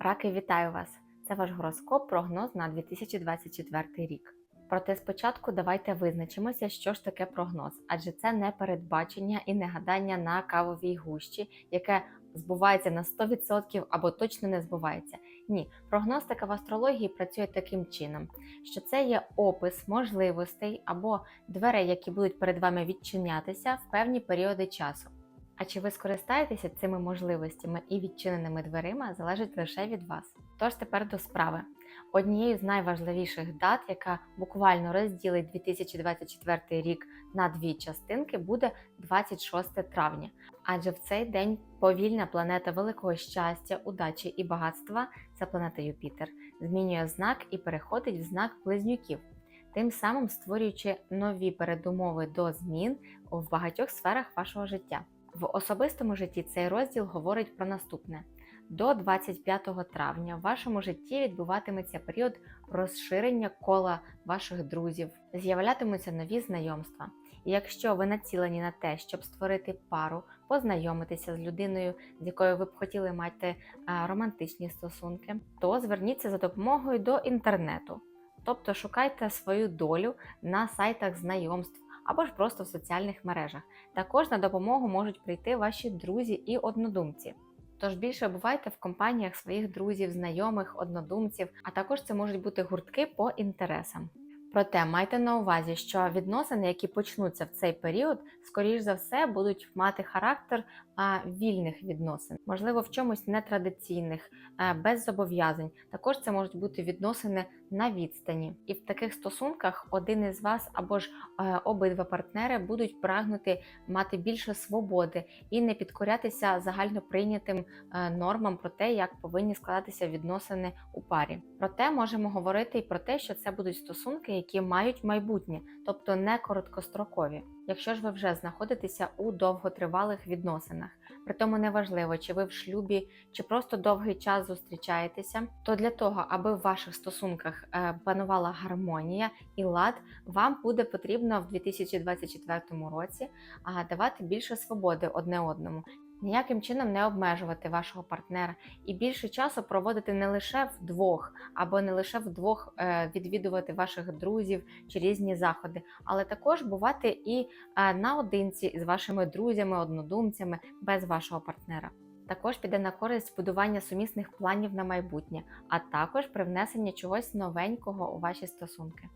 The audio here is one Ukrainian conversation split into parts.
Раки, вітаю вас! Це ваш гороскоп, прогноз на 2024 рік. Проте спочатку давайте визначимося, що ж таке прогноз, адже це не передбачення і не гадання на кавовій гущі, яке збувається на 100% або точно не збувається. Ні, прогностика в астрології працює таким чином, що це є опис можливостей або дверей, які будуть перед вами відчинятися в певні періоди часу. А чи ви скористаєтеся цими можливостями і відчиненими дверима, залежить лише від вас. Тож тепер до справи. Однією з найважливіших дат, яка буквально розділить 2024 рік на дві частинки, буде 26 травня. Адже в цей день повільна планета великого щастя, удачі і багатства, це планета Юпітер, змінює знак і переходить в знак близнюків, тим самим створюючи нові передумови до змін в багатьох сферах вашого життя. В особистому житті цей розділ говорить про наступне: до 25 травня в вашому житті відбуватиметься період розширення кола ваших друзів, з'являтимуться нові знайомства. І якщо ви націлені на те, щоб створити пару, познайомитися з людиною, з якою ви б хотіли мати романтичні стосунки, то зверніться за допомогою до інтернету, тобто шукайте свою долю на сайтах знайомств або ж просто в соціальних мережах. Також на допомогу можуть прийти ваші друзі і однодумці. Тож більше бувайте в компаніях своїх друзів, знайомих, однодумців, а також це можуть бути гуртки по інтересам. Проте майте на увазі, що відносини, які почнуться в цей період, скоріш за все будуть мати характер вільних відносин, можливо, в чомусь нетрадиційних, без зобов'язань. Також це можуть бути відносини на відстані, і в таких стосунках один із вас або ж обидва партнери будуть прагнути мати більше свободи і не підкорятися загально прийнятим нормам про те, як повинні складатися відносини у парі. Проте можемо говорити і про те, що це будуть стосунки, які мають майбутнє, тобто не короткострокові. Якщо ж ви вже знаходитеся у довготривалих відносинах, при тому неважливо, чи ви в шлюбі, чи просто довгий час зустрічаєтеся, то для того, аби в ваших стосунках е, панувала гармонія і лад, вам буде потрібно в 2024 році давати більше свободи одне одному. Ніяким чином не обмежувати вашого партнера і більше часу проводити не лише вдвох, або не лише вдвох е, відвідувати ваших друзів чи різні заходи, але також бувати і е, наодинці з вашими друзями, однодумцями без вашого партнера. Також піде на користь будування сумісних планів на майбутнє, а також привнесення чогось новенького у ваші стосунки.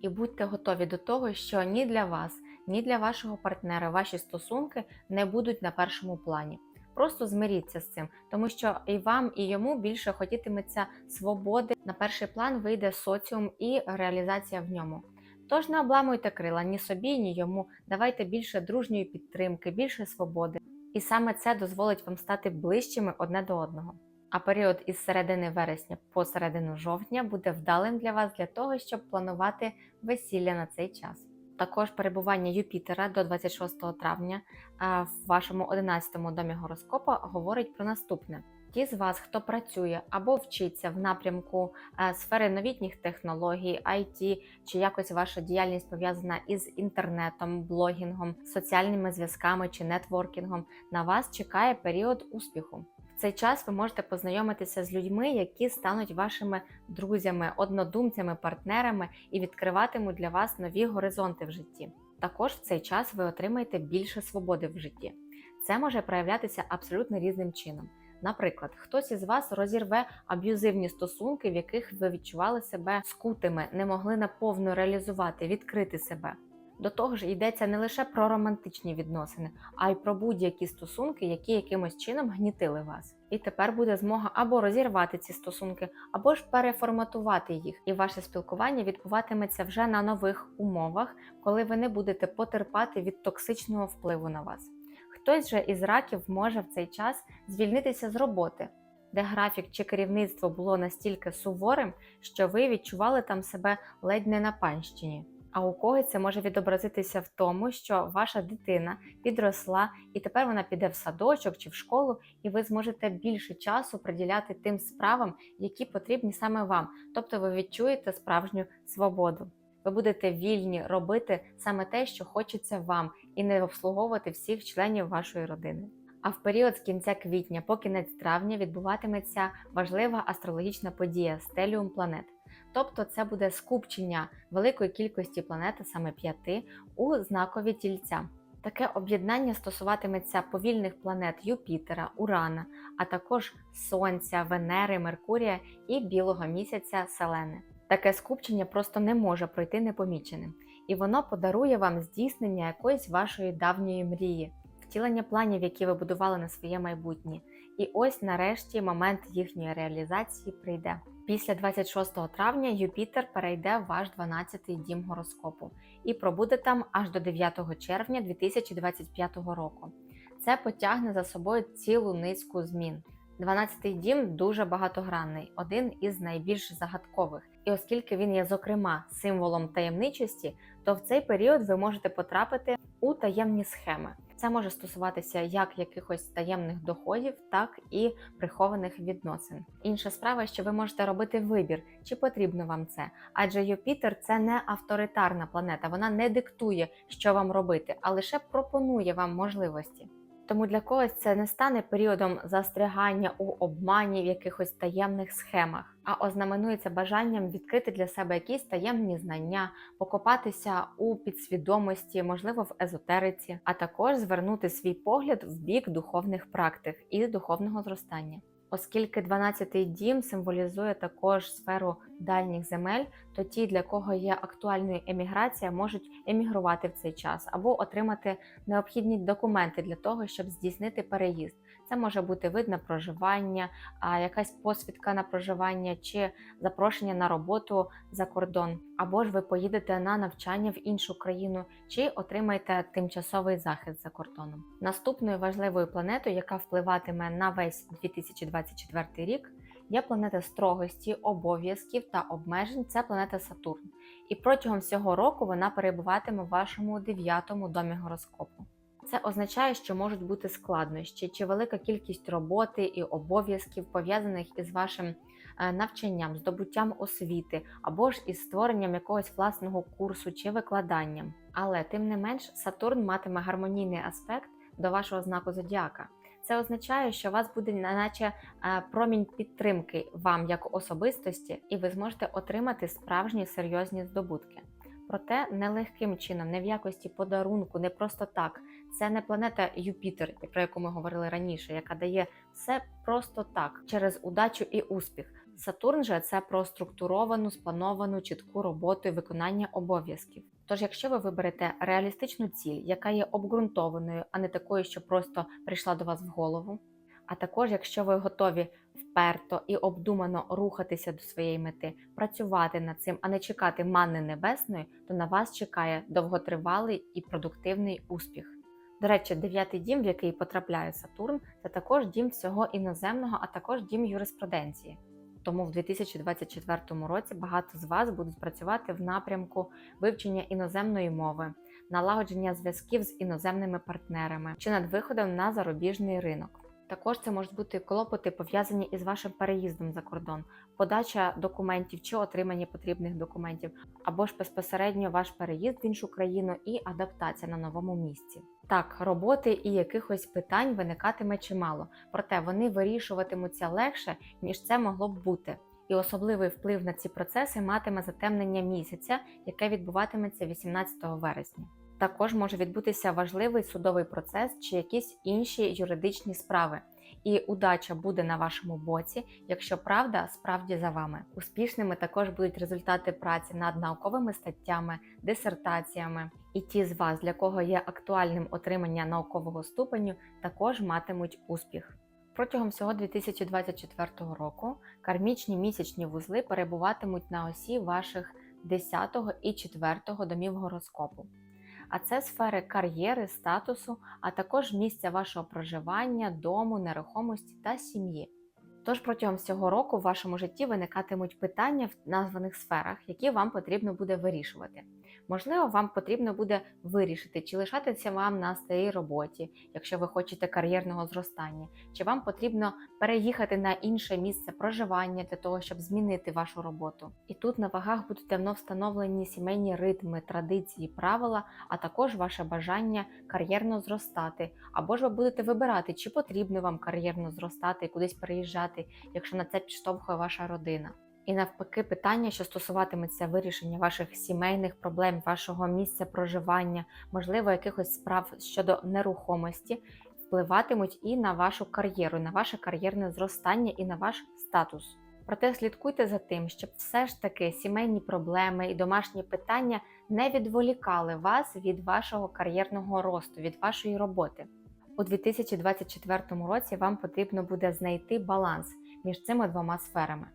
І будьте готові до того, що ні для вас, ні для вашого партнера ваші стосунки не будуть на першому плані. Просто змиріться з цим, тому що і вам, і йому більше хотітиметься свободи. На перший план вийде соціум і реалізація в ньому. Тож не обламуйте крила ні собі, ні йому. Давайте більше дружньої підтримки, більше свободи. І саме це дозволить вам стати ближчими одне до одного. А період із середини вересня по середину жовтня буде вдалим для вас для того, щоб планувати весілля на цей час. Також перебування Юпітера до 26 травня в вашому 11 домі гороскопа говорить про наступне: ті з вас, хто працює або вчиться в напрямку сфери новітніх технологій, IT, чи якось ваша діяльність пов'язана із інтернетом, блогінгом, соціальними зв'язками чи нетворкінгом, на вас чекає період успіху. Цей час ви можете познайомитися з людьми, які стануть вашими друзями, однодумцями, партнерами і відкриватимуть для вас нові горизонти в житті. Також в цей час ви отримаєте більше свободи в житті. Це може проявлятися абсолютно різним чином. Наприклад, хтось із вас розірве аб'юзивні стосунки, в яких ви відчували себе скутими, не могли наповно реалізувати, відкрити себе. До того ж, йдеться не лише про романтичні відносини, а й про будь-які стосунки, які якимось чином гнітили вас. І тепер буде змога або розірвати ці стосунки, або ж переформатувати їх, і ваше спілкування відбуватиметься вже на нових умовах, коли ви не будете потерпати від токсичного впливу на вас. Хтось же із раків може в цей час звільнитися з роботи, де графік чи керівництво було настільки суворим, що ви відчували там себе ледь не на панщині. А у когось це може відобразитися в тому, що ваша дитина підросла, і тепер вона піде в садочок чи в школу, і ви зможете більше часу приділяти тим справам, які потрібні саме вам. Тобто ви відчуєте справжню свободу. Ви будете вільні робити саме те, що хочеться вам, і не обслуговувати всіх членів вашої родини. А в період з кінця квітня по кінець травня відбуватиметься важлива астрологічна подія стеліум планет. Тобто це буде скупчення великої кількості планет, а саме п'яти, у знакові тільця. Таке об'єднання стосуватиметься повільних планет Юпітера, Урана, а також Сонця, Венери, Меркурія і білого місяця Селени. Таке скупчення просто не може пройти непоміченим, і воно подарує вам здійснення якоїсь вашої давньої мрії, втілення планів, які ви будували на своє майбутнє. І ось нарешті момент їхньої реалізації прийде. Після 26 травня Юпітер перейде в ваш 12-й дім гороскопу і пробуде там аж до 9 червня 2025 року. Це потягне за собою цілу низку змін. 12-й дім дуже багатогранний, один із найбільш загадкових. І оскільки він є, зокрема, символом таємничості, то в цей період ви можете потрапити у таємні схеми. Це може стосуватися як якихось таємних доходів, так і прихованих відносин. Інша справа, що ви можете робити вибір, чи потрібно вам це, адже Юпітер це не авторитарна планета, вона не диктує, що вам робити, а лише пропонує вам можливості. Тому для когось це не стане періодом застрягання у обмані в якихось таємних схемах, а ознаменується бажанням відкрити для себе якісь таємні знання, покопатися у підсвідомості, можливо, в езотериці, а також звернути свій погляд в бік духовних практик і духовного зростання. Оскільки 12-й дім символізує також сферу дальніх земель, то ті, для кого є акtuальною еміграція, можуть емігрувати в цей час або отримати необхідні документи для того, щоб здійснити переїзд. Це може бути вид на проживання, якась посвідка на проживання чи запрошення на роботу за кордон, або ж ви поїдете на навчання в іншу країну, чи отримаєте тимчасовий захист за кордоном. Наступною важливою планетою, яка впливатиме на весь 2024 рік, є планета строгості, обов'язків та обмежень. Це планета Сатурн. І протягом всього року вона перебуватиме в вашому дев'ятому домі гороскопу. Це означає, що можуть бути складнощі чи велика кількість роботи і обов'язків пов'язаних із вашим е, навчанням, здобуттям освіти або ж із створенням якогось власного курсу чи викладанням. Але тим не менш, Сатурн матиме гармонійний аспект до вашого знаку зодіака. Це означає, що у вас буде наче е, промінь підтримки вам як особистості, і ви зможете отримати справжні серйозні здобутки. Проте нелегким чином, не в якості подарунку, не просто так. Це не планета Юпітер, про яку ми говорили раніше, яка дає все просто так, через удачу і успіх. Сатурн же це про структуровану, сплановану, чітку роботу і виконання обов'язків. Тож, якщо ви виберете реалістичну ціль, яка є обґрунтованою, а не такою, що просто прийшла до вас в голову. А також, якщо ви готові вперто і обдумано рухатися до своєї мети, працювати над цим, а не чекати манни небесної, то на вас чекає довготривалий і продуктивний успіх. До речі, дев'ятий дім, в який потрапляє Сатурн, це також дім всього іноземного, а також дім юриспруденції. Тому в 2024 році багато з вас будуть працювати в напрямку вивчення іноземної мови, налагодження зв'язків з іноземними партнерами чи над виходом на зарубіжний ринок. Також це можуть бути клопоти, пов'язані із вашим переїздом за кордон, подача документів чи отримання потрібних документів, або ж безпосередньо ваш переїзд в іншу країну і адаптація на новому місці. Так, роботи і якихось питань виникатиме чимало, проте вони вирішуватимуться легше, ніж це могло б бути. І особливий вплив на ці процеси матиме затемнення місяця, яке відбуватиметься 18 вересня. Також може відбутися важливий судовий процес чи якісь інші юридичні справи. І удача буде на вашому боці, якщо правда справді за вами. Успішними також будуть результати праці над науковими статтями, дисертаціями. І ті з вас, для кого є актуальним отримання наукового ступеню, також матимуть успіх. Протягом всього 2024 року кармічні місячні вузли перебуватимуть на осі ваших 10 і 4 домів гороскопу а це сфери кар'єри, статусу, а також місця вашого проживання, дому, нерухомості та сім'ї. Тож протягом всього року в вашому житті виникатимуть питання в названих сферах, які вам потрібно буде вирішувати. Можливо, вам потрібно буде вирішити, чи лишатися вам на старій роботі, якщо ви хочете кар'єрного зростання, чи вам потрібно переїхати на інше місце проживання для того, щоб змінити вашу роботу. І тут на вагах будуть давно встановлені сімейні ритми, традиції, правила, а також ваше бажання кар'єрно зростати. Або ж ви будете вибирати, чи потрібно вам кар'єрно зростати і кудись переїжджати, якщо на це підштовхує ваша родина. І навпаки, питання, що стосуватиметься вирішення ваших сімейних проблем, вашого місця проживання, можливо, якихось справ щодо нерухомості, впливатимуть і на вашу кар'єру, на ваше кар'єрне зростання і на ваш статус. Проте слідкуйте за тим, щоб все ж таки сімейні проблеми і домашні питання не відволікали вас від вашого кар'єрного росту, від вашої роботи. У 2024 році вам потрібно буде знайти баланс між цими двома сферами.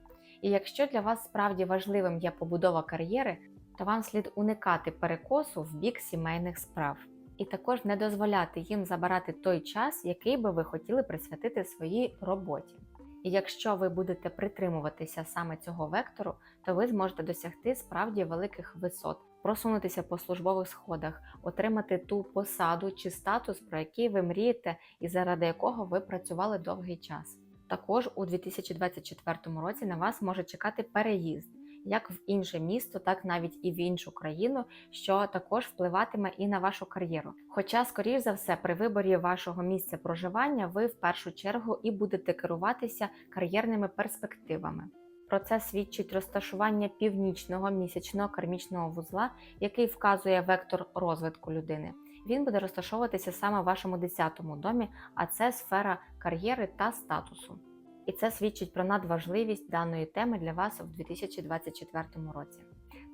І якщо для вас справді важливим є побудова кар'єри, то вам слід уникати перекосу в бік сімейних справ, і також не дозволяти їм забирати той час, який би ви хотіли присвятити своїй роботі. І якщо ви будете притримуватися саме цього вектору, то ви зможете досягти справді великих висот, просунутися по службових сходах, отримати ту посаду чи статус, про який ви мрієте і заради якого ви працювали довгий час. Також у 2024 році на вас може чекати переїзд як в інше місто, так навіть і в іншу країну, що також впливатиме і на вашу кар'єру. Хоча, скоріш за все, при виборі вашого місця проживання ви в першу чергу і будете керуватися кар'єрними перспективами. Про це свідчить розташування північного місячного кармічного вузла, який вказує вектор розвитку людини. Він буде розташовуватися саме в вашому 10-му домі, а це сфера кар'єри та статусу. І це свідчить про надважливість даної теми для вас в 2024 році.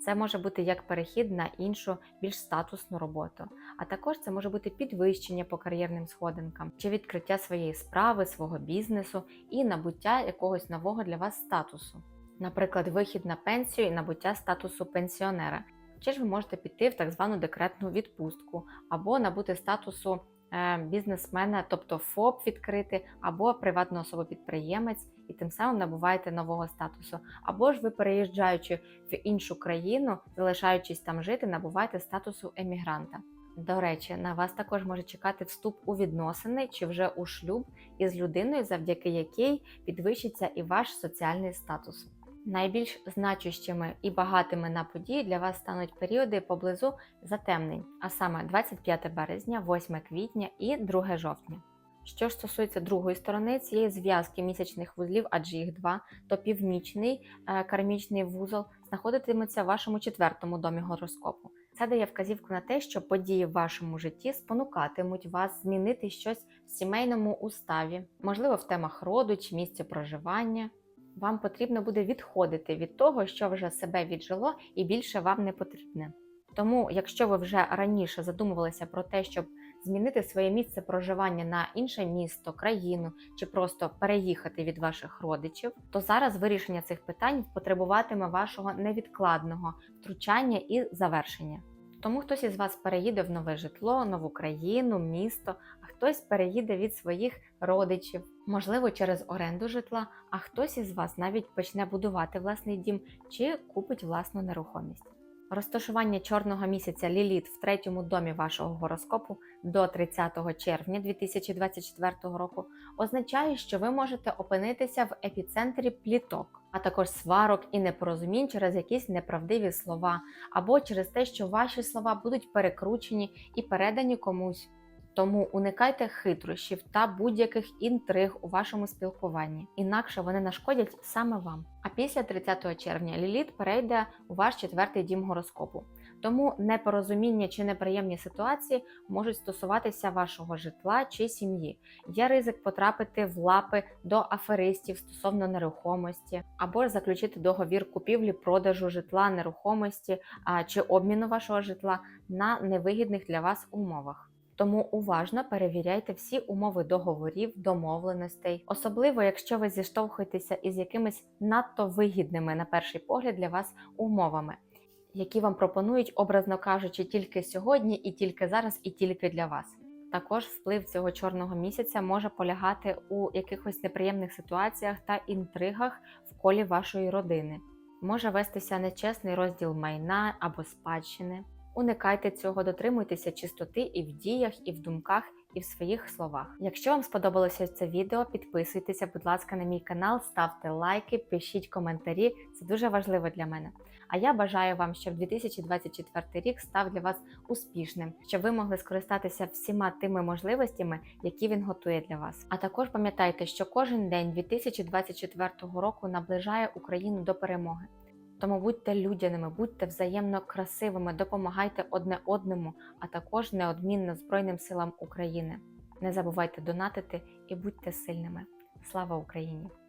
Це може бути як перехід на іншу, більш статусну роботу, а також це може бути підвищення по кар'єрним сходинкам чи відкриття своєї справи, свого бізнесу і набуття якогось нового для вас статусу. Наприклад, вихід на пенсію і набуття статусу пенсіонера. Чи ж ви можете піти в так звану декретну відпустку або набути статусу е, бізнесмена, тобто ФОП відкрити, або приватну особу підприємець, і тим самим набуваєте нового статусу. Або ж ви, переїжджаючи в іншу країну, залишаючись там жити, набуваєте статусу емігранта. До речі, на вас також може чекати вступ у відносини чи вже у шлюб із людиною, завдяки якій підвищиться і ваш соціальний статус. Найбільш значущими і багатими на події для вас стануть періоди поблизу затемнень, а саме 25 березня, 8 квітня і 2 жовтня. Що ж стосується другої сторони цієї зв'язки місячних вузлів, адже їх два, то північний е, кармічний вузол знаходитиметься в вашому четвертому домі гороскопу. Це дає вказівку на те, що події в вашому житті спонукатимуть вас змінити щось в сімейному уставі, можливо, в темах роду чи місця проживання. Вам потрібно буде відходити від того, що вже себе віджило і більше вам не потрібне. Тому, якщо ви вже раніше задумувалися про те, щоб змінити своє місце проживання на інше місто, країну чи просто переїхати від ваших родичів, то зараз вирішення цих питань потребуватиме вашого невідкладного втручання і завершення. Тому хтось із вас переїде в нове житло, нову країну, місто, а хтось переїде від своїх родичів, можливо, через оренду житла, а хтось із вас навіть почне будувати власний дім чи купить власну нерухомість. Розташування чорного місяця Ліліт в третьому домі вашого гороскопу до 30 червня 2024 року означає, що ви можете опинитися в епіцентрі пліток, а також сварок і непорозумінь через якісь неправдиві слова, або через те, що ваші слова будуть перекручені і передані комусь. Тому уникайте хитрощів та будь-яких інтриг у вашому спілкуванні, інакше вони нашкодять саме вам. А після 30 червня Ліліт перейде у ваш четвертий дім гороскопу. Тому непорозуміння чи неприємні ситуації можуть стосуватися вашого житла чи сім'ї. Є ризик потрапити в лапи до аферистів стосовно нерухомості, або ж заключити договір купівлі продажу житла, нерухомості чи обміну вашого житла на невигідних для вас умовах. Тому уважно перевіряйте всі умови договорів, домовленостей, особливо якщо ви зіштовхуєтеся із якимись надто вигідними на перший погляд для вас умовами, які вам пропонують, образно кажучи, тільки сьогодні, і тільки зараз, і тільки для вас. Також вплив цього чорного місяця може полягати у якихось неприємних ситуаціях та інтригах в колі вашої родини. Може вестися нечесний розділ майна або спадщини. Уникайте цього, дотримуйтеся чистоти і в діях, і в думках, і в своїх словах. Якщо вам сподобалося це відео, підписуйтеся, будь ласка, на мій канал, ставте лайки, пишіть коментарі. Це дуже важливо для мене. А я бажаю вам, щоб 2024 рік став для вас успішним, щоб ви могли скористатися всіма тими можливостями, які він готує для вас. А також пам'ятайте, що кожен день 2024 року наближає Україну до перемоги. Тому будьте людяними, будьте взаємно красивими, допомагайте одне одному, а також неодмінно Збройним силам України. Не забувайте донатити і будьте сильними. Слава Україні!